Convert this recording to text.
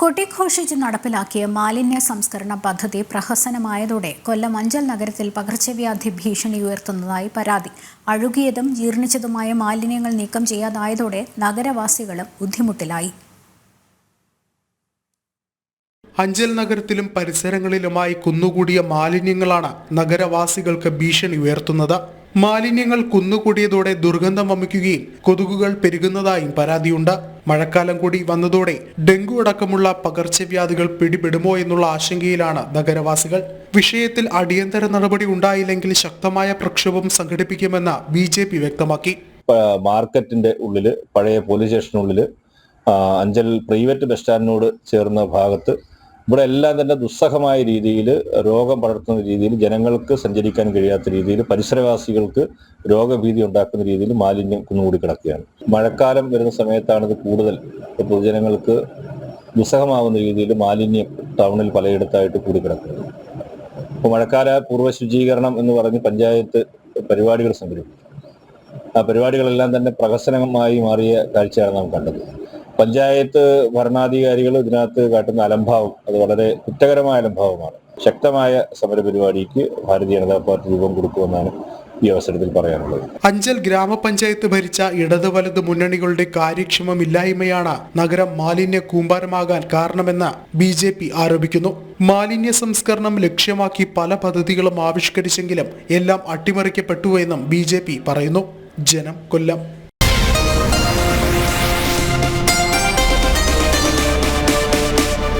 കൊട്ടിഘോഷിച്ച് നടപ്പിലാക്കിയ മാലിന്യ സംസ്കരണ പദ്ധതി പ്രഹസനമായതോടെ കൊല്ലം അഞ്ചൽ നഗരത്തിൽ പകർച്ചവ്യാധി ഭീഷണി ഉയർത്തുന്നതായി പരാതി. അഴുകിയതും ജീർണിച്ചതുമായ മാലിന്യങ്ങൾ നീക്കം ചെയ്യാതായതോടെ നഗരവാസികളും ബുദ്ധിമുട്ടിലായി. അഞ്ചൽ നഗരത്തിലും പരിസരങ്ങളിലുമായി കുന്നുകൂടിയ മാലിന്യങ്ങളാണ് നഗരവാസികൾക്ക് ഭീഷണി ഉയർത്തുന്നത്. മാലിന്യങ്ങൾ കുന്നുകൂടിയതോടെ ദുർഗന്ധം വമിക്കുകയും കൊതുകുകൾ പെരുകുന്നതായും പരാതിയുണ്ട്. മഴക്കാലം കൂടി വന്നതോടെ ഡെങ്കു അടക്കമുള്ള പകർച്ചവ്യാധികൾ പിടിപെടുമോ എന്നുള്ള ആശങ്കയിലാണ് നഗരവാസികൾ. വിഷയത്തിൽ അടിയന്തര നടപടി ഉണ്ടായില്ലെങ്കിൽ ശക്തമായ പ്രക്ഷോഭം സംഘടിപ്പിക്കുമെന്ന് ബി ജെ പി വ്യക്തമാക്കി മാർക്കറ്റിന്റെ ഉള്ളിൽ പഴയ പോലീസ് സ്റ്റേഷനുള്ളിൽ അഞ്ചൽ പ്രൈവറ്റ് ബസ് സ്റ്റാൻഡിനോട് ചേർന്ന ഭാഗത്ത് ഇവിടെ എല്ലാം തന്നെ ദുസ്സഹമായ രീതിയിൽ രോഗം പടർത്തുന്ന രീതിയിൽ ജനങ്ങൾക്ക് സഞ്ചരിക്കാൻ കഴിയാത്ത രീതിയിൽ പരിസരവാസികൾക്ക് രോഗഭീതി ഉണ്ടാക്കുന്ന രീതിയിൽ മാലിന്യം കുന്നുകൂടി കിടക്കുകയാണ്. മഴക്കാലം വരുന്ന സമയത്താണ് ഇത് കൂടുതൽ പൊതുജനങ്ങൾക്ക് ദുസ്സഹമാവുന്ന രീതിയിൽ മാലിന്യം ടൗണിൽ പലയിടത്തായിട്ട് കൂടി കിടക്കുന്നത്. അപ്പോൾ മഴക്കാല പൂർവ ശുചീകരണം എന്ന് പറഞ്ഞ് പഞ്ചായത്ത് പരിപാടികൾ സംഘടിപ്പിച്ചു. ആ പരിപാടികളെല്ലാം തന്നെ പ്രഹസനമായി മാറിയ കാഴ്ചയാണ് നാം കണ്ടത്. പഞ്ചായത്ത് ഭരണാധികാരികൾ ഇതിനകത്ത് കാട്ടുന്ന അലംഭാവം അത് വളരെ കുറ്റകരമായ അലംഭാവമാണ്. ശക്തമായ സമരപരിപാടിക്ക് ഭാരതീയ ജനതാ പാർട്ടി രൂപം കൊടുക്കുമെന്നാണ് ഈ അവസരത്തിൽ പറയാനുള്ളത്. അഞ്ചൽ ഗ്രാമപഞ്ചായത്ത് ഭരിച്ച ഇടത് വലത് മുന്നണികളുടെ കാര്യക്ഷമമില്ലായ്മയാണ് നഗരം മാലിന്യ കൂമ്പാരമാകാൻ കാരണമെന്ന് ബി ജെ പി ആരോപിക്കുന്നു. മാലിന്യ സംസ്കരണം ലക്ഷ്യമാക്കി പല പദ്ധതികളും ആവിഷ്കരിച്ചെങ്കിലും എല്ലാം അട്ടിമറിക്കപ്പെട്ടുവെന്നും ബി ജെ പി പറയുന്നു. ജനം കൊല്ലം.